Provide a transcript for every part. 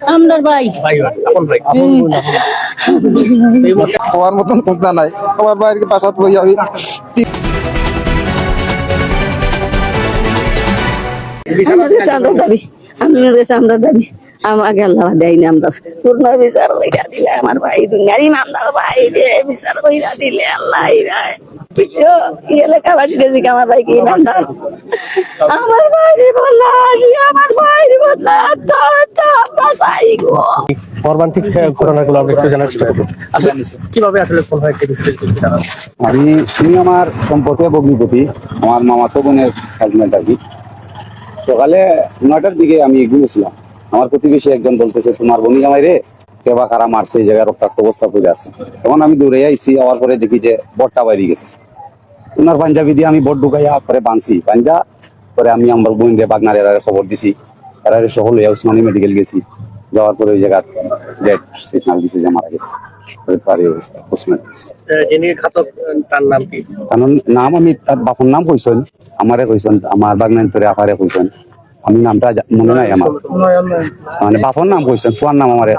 আমরার ভাই। হওয়ার মতন চিন্তা নাই? আমার বাইরে বাসাত বই আমি আমরা দাবি আমি আমরা দাবি আমাকে আল্লাহ দেয় না আমরা পূর্ণ বিচার কইরা দিলে আমার ভাই দুনিয়ার ইমানদার ভাই রে বিচার কইরা দিলে আল্লাহ আমার ভাই কি ইমানদার আমার ভাই রে আমার ভাই রে বললা তা তা বাসাই গো মর্মান্তিক ঘটনাগুলো আমরা একটু জানার চেষ্টা করব কীভাবে আসলে ফোন হয় একটু বিস্তারিত একটু জানাব। আমি তিনি আমার সম্পর্কে ভগ্নিপতি আমার মামাতো বোনের হাজবেন্ড আর কি। সকালে নয়টার দিকে আমি ঘুমেছিলাম আমার প্রতিবেশী একজন বলতেছে তোমার বনি জামাই রে কেবা কারা মারছে এই জায়গায় রক্তাক্ত অবস্থা পড়ে আছে। তখন আমি দৌড়ে আইছি আওয়ার পরে দেখি যে বটটা বাইরে গেছে। ওনার পাঞ্জাবি দিয়ে আমি বট ঢুকাইয়া পরে বানছি। পাঞ্জা পরে আমি আমার বোন রে বাগনার এরারে খবর দিছি। এরারে সকল হইয়া উসমানী মেডিকেল গেছি। যাওয়ার পরে ওই জায়গা ডেড সিগনাল দিছে যে মারা গেছে। নাম আমি তার বাপর নাম আমারে কইছেন আমার বাগনান তোরে আপারে কইছেন আমি নামটা জা- মনে নাই আমার। মানে বাপর নাম কইছেন ফুয়ার নাম আমারে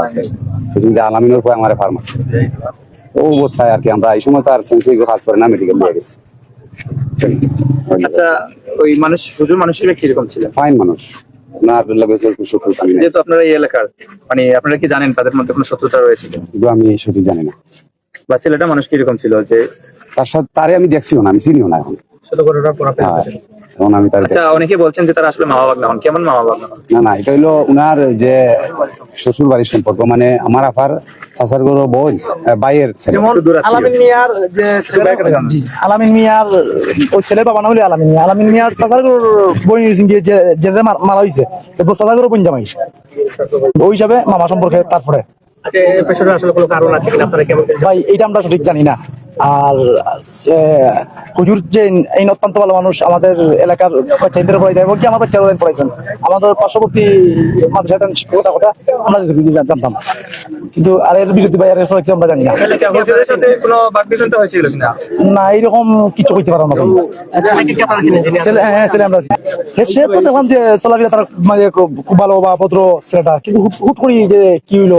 আছে কইছেন যে আলামিনের পরে আমারে ফার্মাসি। অবস্থায় আর কি আমরা এই সময় তো আর সেন্সি কাজ করে না মেডিকেল নিয়ে গেছি। আচ্ছা ওই মানুষ হুজুর মানুষ হিসেবে কীরকম ছিলেন? ফাইন মানুষ। লাগে শত্রুতা নাই। যেহেতু আপনারা এই এলাকার মানে আপনারা কি জানেন তাদের মধ্যে কোনো শত্রুতা রয়েছে? কিন্তু আমি সঠিক জানি না। বা ছেলেটা মানুষ কীরকম ছিল যে তার সাথে তারে আমি দেখছিও না আমি চিনিও না এখন। ছোট ঘটনা এখন আমি তার আচ্ছা অনেকে বলছেন যে তারা আসলে মামা বাগনা হন কেমন মামা বাগনা হন না না এটা হইল উনার যে শ্বশুর বাড়ির সম্পর্ক মানে আমার আপার চাচার গরু বোন বাইয়ের যেমন। আলামিন মিয়ার যে আলামিন মিয়ার ওই ছেলের বাবা না হলে আলামিন মিয়া। আলামিন মিয়ার চাচার বই গিয়ে যে মারা হয়েছে তারপর চাচার বোন জামাই। ওই হিসাবে মামা সম্পর্কে তারপরে পেছনে আসলে কোনো কারণ আছে কিনা আপনারা কেমন ভাই এইটা আমরা সঠিক জানি না। আর হুজুর যে এই অত্যন্ত ভালো মানুষ আমাদের এলাকার বাচ্চাদের পড়াই দেয় আমার বাচ্চাদের পড়াইছেন। আমাদের পার্শ্ববর্তী শিক্ষকতা কথা আমরা জানতাম। কিন্তু আর এর বিরুদ্ধে ভাই আর এর পড়াইছে আমরা জানি না। আচ্ছা, না এইরকম কিছু করতে পারো না কি আপনারা চিনেন? হ্যাঁ ছেলে আমরা হ্যাঁ, সে তো দেখলাম যে চলাফেরা তার মানে খুব ভালো বা ভদ্র ছেলেটা কিন্তু হুট করি যে কি হইল?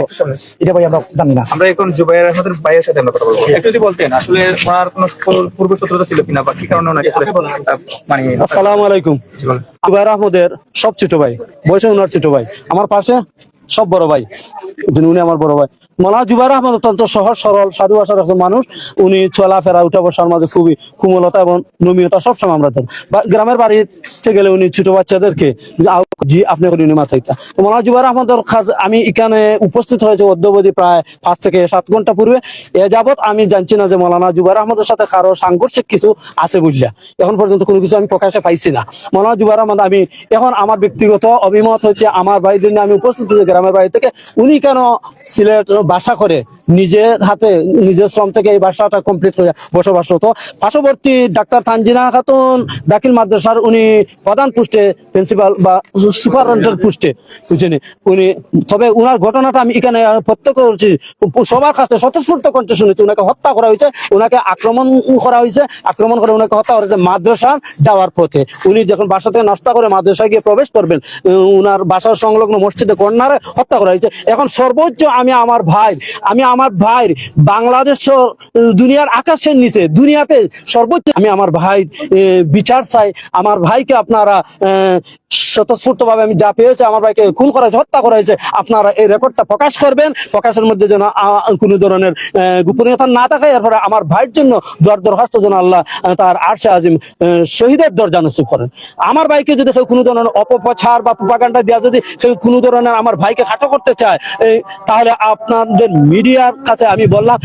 এটা ভাই আমরা জানি না। আমরা এখন জুবাইর আহমদের ভাইয়ের সাথে আমরা কথা বলব। একটু যদি বলতেন আসলে ওনার কোনো পূর্ব- শত্রুতা ছিল কিনা বা কি কারণে ওনাকে আসলে, মানে আসসালামু আলাইকুম। জুবাইর আহমদের সব ছোট ভাই বয়সে উনার ছোট ভাই। আমার পাশে সব বড় ভাই যিনি উনি আমার বড় ভাই। মৌলানা জুবাইর আহমদ অত্যন্ত সহজ সরল সাধু আসার একজন মানুষ। উনি চলাফেরা উঠা বসার মাঝে খুবই কুমলতা এবং নমীয়তা সবসময় আমরা দেন। বা- গ্রামের বাড়িতে গেলে উনি ছোট বাচ্চাদেরকে জি, আপনি করে মাথায়। তো মৌলানা জুবাইর আহমদের কাজ, আমি এখানে উপস্থিত হয়েছে অদ্যবধি প্রায় পাঁচ থেকে সাত ঘণ্টা পূর্বে। এ যাবৎ আমি জানছি না যে মৌলানা জুবাইর আহমদের সাথে কারও সাংঘর্ষিক কিছু আছে বুঝলা। এখন পর্যন্ত কোনো কিছু আমি প্রকাশে পাইছি না। মৌলানা জুবাইর আহমদ আমি এখন আমার ব্যক্তিগত অভিমত হচ্ছে, আমার ভাইদের নিয়ে আমি উপস্থিত হয়েছি, গ্রামের বাড়ি থেকে। উনি কেন সিলেট বাসা করে নিজের হাতে, নিজের শ্রম থেকে এই বাসাটা কমপ্লিট করে বসবাস হতো পার্শ্ববর্তী ডাক্তার তানজিনা খাতুন, দাখিল মাদ্রাসার উনি প্রধান পোস্টে প্রিন্সিপাল বা পোস্টে বুঝছেন? উনি, তবে উনার ঘটনাটা আমি এখানে প্রত্যক্ষ করছি, সবার কাছে স্বতঃস্ফূর্ত কণ্ঠে শুনেছি, উনাকে হত্যা করা হয়েছে, উনাকে আক্রমণ করা হয়েছে, আক্রমণ করে উনাকে হত্যা মাদ্রাসা যাওয়ার পথে। উনি যখন বাসা থেকে নাস্তা করে মাদ্রাসায় গিয়ে প্রবেশ করবেন উনার বাসার সংলগ্ন মসজিদে কর্নারে হত্যা করা হয়েছে। এখন সর্বোচ্চ আমি আমার ভাই, আমি আমার ভাইয়ের বাংলাদেশ দুনিয়ার আকাশের নিচে, দুনিয়াতে সর্বোচ্চ আমি আমার ভাই বিচার চাই। আমার ভাইকে আপনারা স্বতঃস্ফূর্ত ভাবে আমি যা পেয়েছি আমার ভাইকে খুন করা হয়েছে হত্যা করা হয়েছে আপনারা এই রেকর্ডটা প্রকাশ করবেন। প্রকাশের মধ্যে যেন কোনো ধরনের গোপনীয়তা না থাকে এরপরে আমার ভাইয়ের জন্য দর দরখাস্ত যেন আল্লাহ তার আরশে আজিম শহীদের দরজা নসিব করেন। আমার ভাইকে যদি কেউ কোনো ধরনের অপপ্রচার বা প্রপাগান্ডা দেওয়া যদি কেউ কোনো ধরনের আমার ভাইকে খাটো করতে চায় এই, তাহলে আপনাদের মিডিয়ার কাছে আমি বললাম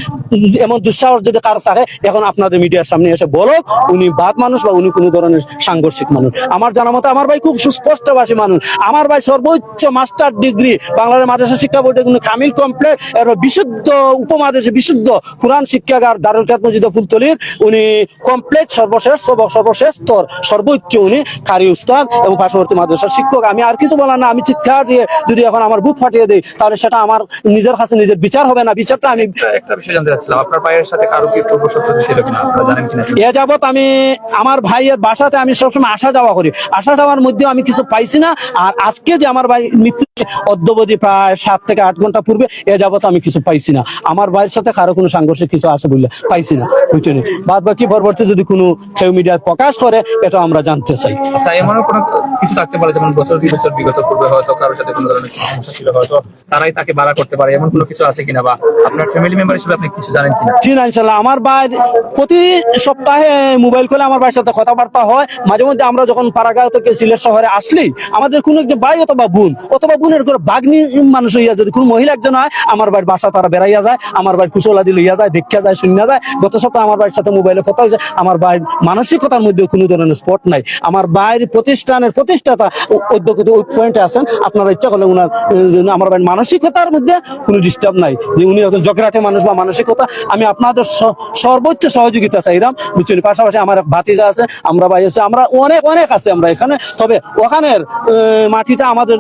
এমন দুঃসাহস যদি কারও থাকে এখন আপনাদের মিডিয়ার সামনে এসে বলো উনি বাদ মানুষ বা উনি কোনো ধরনের সাংঘর্ষিক মানুষ। আমার জানা মতো আমার ভাই খুব সুস্পষ্ট সুস্পষ্টভাষী মানুষ। আমার ভাই সর্বোচ্চ মাস্টার ডিগ্রি বাংলাদেশ মাদ্রাসা শিক্ষা বোর্ডে কিন্তু কামিল কমপ্লিট এর বিশুদ্ধ উপমহাদেশে বিশুদ্ধ কোরআন শিক্ষাগার দারুল কাত মসজিদ ফুলতলির। উনি কমপ্লিট সর্বশেষ সর্বশেষ স্তর সর্বোচ্চ উনি কারি উস্তাদ এবং পার্শ্ববর্তী মাদ্রাসার শিক্ষক। আমি আর কিছু বলার না আমি চিৎকার দিয়ে যদি এখন আমার বুক ফাটিয়ে দিই তাহলে সেটা আমার নিজের কাছে নিজের বিচার হবে না। বিচারটা আমি একটা- বিষয় জানতে চাচ্ছিলাম আপনার ভাইয়ের সাথে কারও কি পূর্ব শত্রুতা ছিল কিনা? আপনারা জানেন কিনা এ যাবৎ আমি আমার ভাইয়ের বাসাতে আমি সবসময় আসা যাওয়া করি। আসা যাওয়ার মধ্যে আমি কিছু পাইছি না না আর আজকে যে আমার ভাই মৃত্যু অদ্যবধি প্রায় সাত থেকে আট ঘণ্টা পূর্বে এ যাবত আমি কিছু পাইছি না। আমার ভাইয়ের সাথে কারও কোনো সাংঘর্ষিক কিছু আছে বলে পাইছি না বুঝছেন? বাদ বাকি পরবর্তী যদি কোনো কেউ মিডিয়ায় প্রকাশ করে এটা আমরা জানতে চাই। আচ্ছা এমনও কোনো কিছু থাকতে পারে যেমন বছর দুই বছর বিগত পূর্বে হয়তো কারোর সাথে কোনো ধরনের সমস্যা ছিল হয়তো তারাই তাকে করতে পারে এমন কোনো কিছু আছে কিনা বা আপনার ফ্যামিলি মেম্বার হিসেবে আপনি কিছু জানেন কিনা? জি না ইনশাল্লাহ। আমার ভাই প্রতি সপ্তাহে মোবাইল করে আমার ভাইয়ের সাথে কথাবার্তা হয়। মাঝে মধ্যে আমরা যখন পাড়াগাঁও থেকে সিলেট শহরে আসলেই আমাদের কোনো একজন ভাই অথবা বোন, অথবা বোনের করে বাগ্নি মানুষ হইয়া যদি কোনো মহিলা একজন হয়, আমার ভাইয়ের বাসা তারা বেড়াইয়া যায়, আমার ভাই কুশলা দিয়ে লইয়া যায় দেখা যায়, শুনিয়া যায়। গত সপ্তাহে আমার ভাইয়ের সাথে মোবাইলে কথা হয়েছে আমার ভাইয়ের মানসিকতার মধ্যে কোনো ধরনের স্পট নাই। আমার ভাইয়ের প্রতিষ্ঠানের প্রতিষ্ঠাতা অধ্যক্ষ ওই পয়েন্টে আছেন, আপনারা ইচ্ছা করলে উনার আমার বাড়ির মানসিকতার মধ্যে কোনো ডিস্টার্ব নাই। যে উনি একজন জগরাটে মানুষ বা মানসিকতা, আমি আপনাদের সর্বোচ্চ সহযোগিতা চাইলাম। বুঝছেন? পাশাপাশি আমার ভাতিজা আছে, আমরা ভাই আছে, আমরা অনেক অনেক আছে আমরা এখানে। তবে ওখানের মাটিটা আমাদের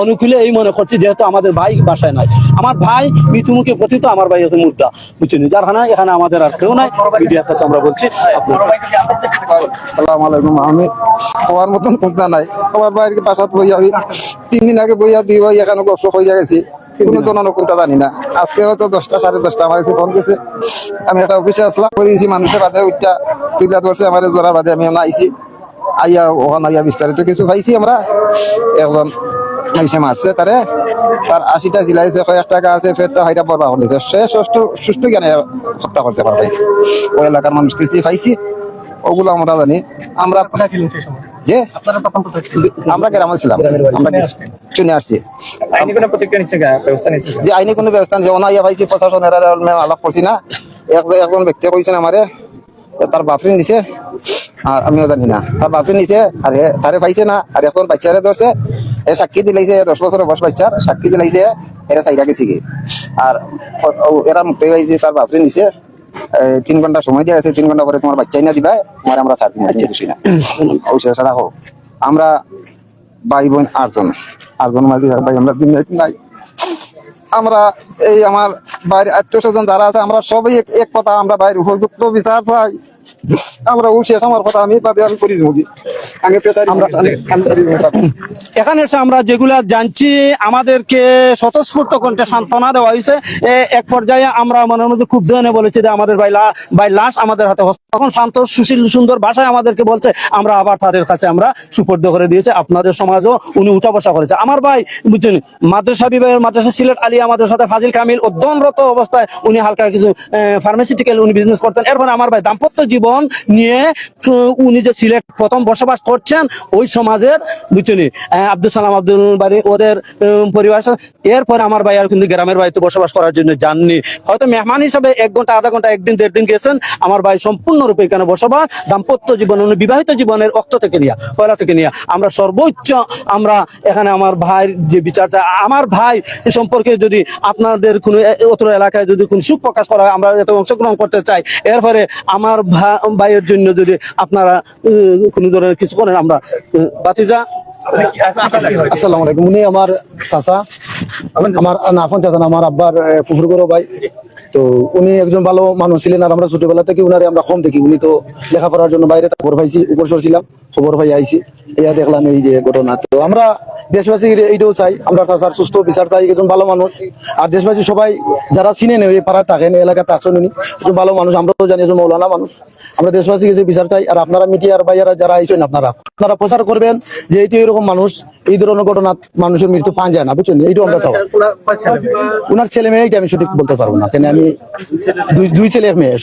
অনুকূলে এই মনে করছি যেহেতু আমাদের ভাই বাসায় নাই। আমার ভাই মৃত্যুমুখে পতিত আমার ভাই হচ্ছে মুর্দা। বুঝছেন? যার কারণে এখানে আমাদের আর কেউ নাই। মিডিয়ার কাছে আমরা বলছি সালাম আলাইকুম আমি হওয়ার মতন চিন্তা নাই। আমার বাইরে বাসাত বই আমি তিন দিন আগে বইয়া দুই ভাই এখানে গল্প হয়ে গেছি। কোনো কোনটা জানি না। আজকে হয়তো দশটা সাড়ে দশটা আমার কাছে ফোন গেছে আমি একটা অফিসে আসলাম করেছি মানুষের উঠটা তুইলা ধরছে আমার জোড়ার বাদে আমি আইছি। আইয়া ওখানে আইয়া বিস্তারিত কিছু পাইছি আমরা। একজন মাইসে মারছে তারে। তার আশিটা জিলাইছে কয়েক টাকা আছে ফেরটা হাইটা বড় হলেছে সে সুষ্ঠু সুষ্ঠু জ্ঞানে হত্যা করতে পারবে। ওই এলাকার মানুষ কিছু পাইছি। ওগুলো আমরা জানি। আমরা যে? আমরা গ্রামে ছিলাম। আমরা শুনে আসছি। যে আইনি কোনো ব্যবস্থা নেই। ওনা ইয়া পাইছি প্রশাসনের আলাপ করছি না। একজন ব্যক্তি কইছেন আমারে তার বাপরে নিছে আর আমিও জানি না। তার বাপরে নিছে আর তারে পাইছে না, আর এখন বাচ্চারে ধরছে। এ সাক্ষী দিলাইছে দশ বছরের বয়স বাচ্চার, সাক্ষী দিলাইছে এরা চাইরা গেছে কি আর এরা মুক্তি পাইছে তার বাপরে নিছে তিন ঘণ্টা সময় দিয়ে আছে, তিন ঘণ্টা পরে তোমার বাচ্চাই না দিবা, তোমার আমরা ছাড় দিন খুশি না। ওই শেষে রাখো আমরা ভাই বোন আটজন আটজন মাঝে ভাই আমরা তিন নাই আমরা এই আমার বাইরে আত্মীয় স্বজন যারা আছে, আমরা সবাই এক কথা, আমরা বাইরে উপযুক্ত বিচার চাই। আমরা ও আমার কথা আমি বাদে আমি করি মুগি আমি পেশারি এখানে এসে আমরা যেগুলা জানছি আমাদেরকে স্বতঃস্ফূর্ত কণ্ঠে সান্ত্বনা দেওয়া হয়েছে। এক পর্যায়ে আমরা মনের মধ্যে বলেছি যে আমাদের ভাই ভাই লাশ আমাদের হাতে তখন শান্ত সুশীল সুন্দর ভাষায় আমাদেরকে বলছে আমরা আবার তাদের কাছে আমরা সুপর্দ করে দিয়েছে আপনাদের সমাজও উনি উঠা বসা করেছে। আমার ভাই বুঝছেন মাদ্রাসা বিভাগের মাদ্রাসা সিলেট আলী আমাদের সাথে ফাজিল কামিল অধ্যয়নরত অবস্থায় উনি হালকা কিছু ফার্মাসিউটিক্যাল উনি বিজনেস করতেন। এরপরে আমার ভাই দাম্পত্য জীবন নিয়ে উনি যে সিলেট প্রথম বসবাস করছেন, ওই সমাজের বুঝছেন আব্দুল সালাম আব্দুল বাড়ি, ওদের পরিবার এরপরে আমার ভাই আর কিন্তু গ্রামের বাড়িতে বসবাস করার জন্য যাননি। হয়তো মেহমান হিসাবে এক ঘণ্টা, আধা ঘণ্টা, একদিন, দেড় দিন গেছেন। আমার ভাই সম্পূর্ণরূপে এখানে বসবাস, দাম্পত্য জীবন, উনি বিবাহিত জীবনের অক্ত থেকে নিয়ে, পয়লা থেকে নিয়ে। আমরা সর্বোচ্চ, আমরা এখানে আমার ভাইয়ের যে বিচার চাই, আমার ভাই সম্পর্কে যদি আপনাদের কোনো অত এলাকায় যদি কোনো সুখ প্রকাশ করা হয়, আমরা এতে অংশগ্রহণ করতে চাই। এরপরে আমার ভা- ভাইয়ের জন্য যদি আপনারা কোন ধরনের কিছু করেন, আমরা বাতিজা? আসসালামু আলাইকুম। উনি আমার আমার নাফন আমার আব্বার ফুফুর গরো ভাই। তো উনি একজন ভালো মানুষ ছিলেন আর আমরা ছোটবেলা থেকে উনারে আমরা কম দেখি। উনি তো লেখাপড়ার জন্য বাইরে খবর পাইছি, উপর ছিলাম খবর পাই আইছি। ইয়া দেখলাম এই যে ঘটনা। তো আমরা দেশবাসী এইটাও চাই, আমরা সুস্থ, বিচার চাই, একজন ভালো মানুষ। আর দেশবাসী সবাই যারা এই পাড়ায় থাকেন থাকছেন উনি, একজন ভালো মানুষ, আমরাও জানি একজন মৌলানা মানুষ। আমরা দেশবাসী কাছে বিচার চাই, আর আপনারা মিডিয়ার যারা আইছেন আপনারা আপনারা প্রচার করবেন যে এরকম মানুষ, এই ধরনের ঘটনা মানুষের মৃত্যু পান যায় না, বুঝছেন? এইটাও আমরা চাই। উনার ছেলে মেয়ে এটা আমি সঠিক বলতে পারব না, কেন আমি দুই ছেলে এক মেয়ে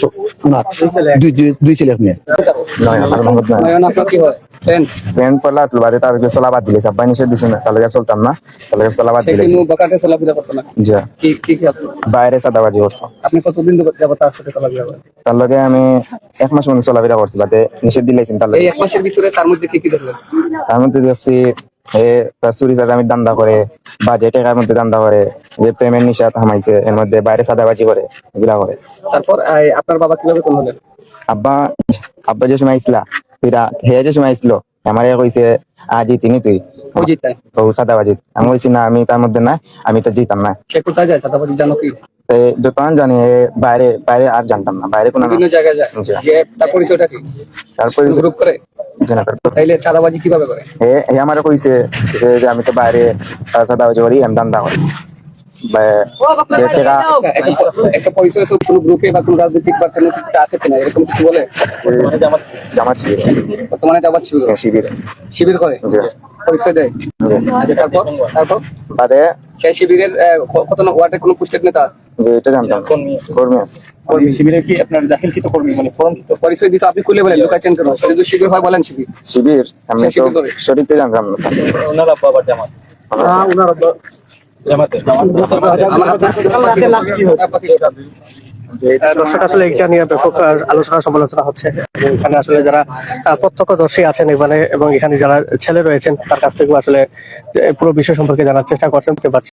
উনার দুই ছেলে এক মেয়ে। ফ্রেন্ড পড়লা আসলো বাদে তার চলা বাদ দিলে সাব্বাই নিষেধ দিছে না তাহলে চলতাম না তাহলে চলা বাদ দিলে। করতো না। জি। কি কি কি আছে? বাইরে সাদাবাজি করতো। আপনি কতদিন যাবত তার সাথে করেন? তার লগে আমি এক মাস মতো চলাফেরা করছি বাদে নিষেধ দিলেছেন তার লগে। এই এক মাসের ভিতরে তার মধ্যে কি কি দেখলেন? তার মধ্যে দেখছি চুরি দান্দা করে বা যে টাকার মধ্যে দান্দা করে যে প্রেমের নিশা থামাইছে এর মধ্যে বাইরে সাদাবাজি করে এগুলা করে। তারপর আপনার বাবা কীভাবে কোন হলেন? আব্বা আব্বা যে সময় তুইরা হে যে সময় আমারে কইছে আজি তিনি তুই। ও সাদাবাজি আমি না আমি তার মধ্যে না আমি তো জিতাম না। সে কোথায় যায় দাদাবাজি জানো কি? যতক্ষণ জানি বাইরে বাইরে আর জানতাম না বাইরে কোনো বিভিন্ন জায়গায় যায়। তার পরিচয়টা কি? তারপরে গ্রুপ করে তাইলে চাঁদাবাজি কীভাবে করে এ এ কইছে যে আমি তো বাইরে সাদা বাজি করি এম দান্দা করি একটা- একটা পরিচয় কোনো গ্রুপে বা কোনো রাজনৈতিক বা কোনো আছে কিনা? এরকম কিছু বলে? জামাত শিবির। বর্তমানে যাবার ছিল শিবির। শিবির করে? পরিচয় দেয়? আচ্ছা তারপর? তারপর? বাদে সেই শিবিরের কত ন- ওয়ার্ডের কোনো পুষ্টের নেতা? যে এটা জানতাম। কর্মী। আছে। শিবিরের কি আপনার দাখিলকৃত কর্মী মানে ফর্ম পরিচয় দিতে আপনি খুলে বলেন লুকাচ্ছেন কেন? যদি শিবির হয় বলেন শিবির। শিবির আমি তো শিবির জানতাম না। ওনার আব্বা আবার জামাত। জামাতে আমার আপনার আহ, দর্শক আসলে এটা নিয়ে ব্যাপক আলোচনা সমালোচনা হচ্ছে এখানে আসলে যারা প্রত্যক্ষদর্শী আছেন এখানে এবং এখানে যারা ছেলে রয়েছেন তার কাছ থেকেও আসলে পুরো বিষয় সম্পর্কে জানার চেষ্টা করছেন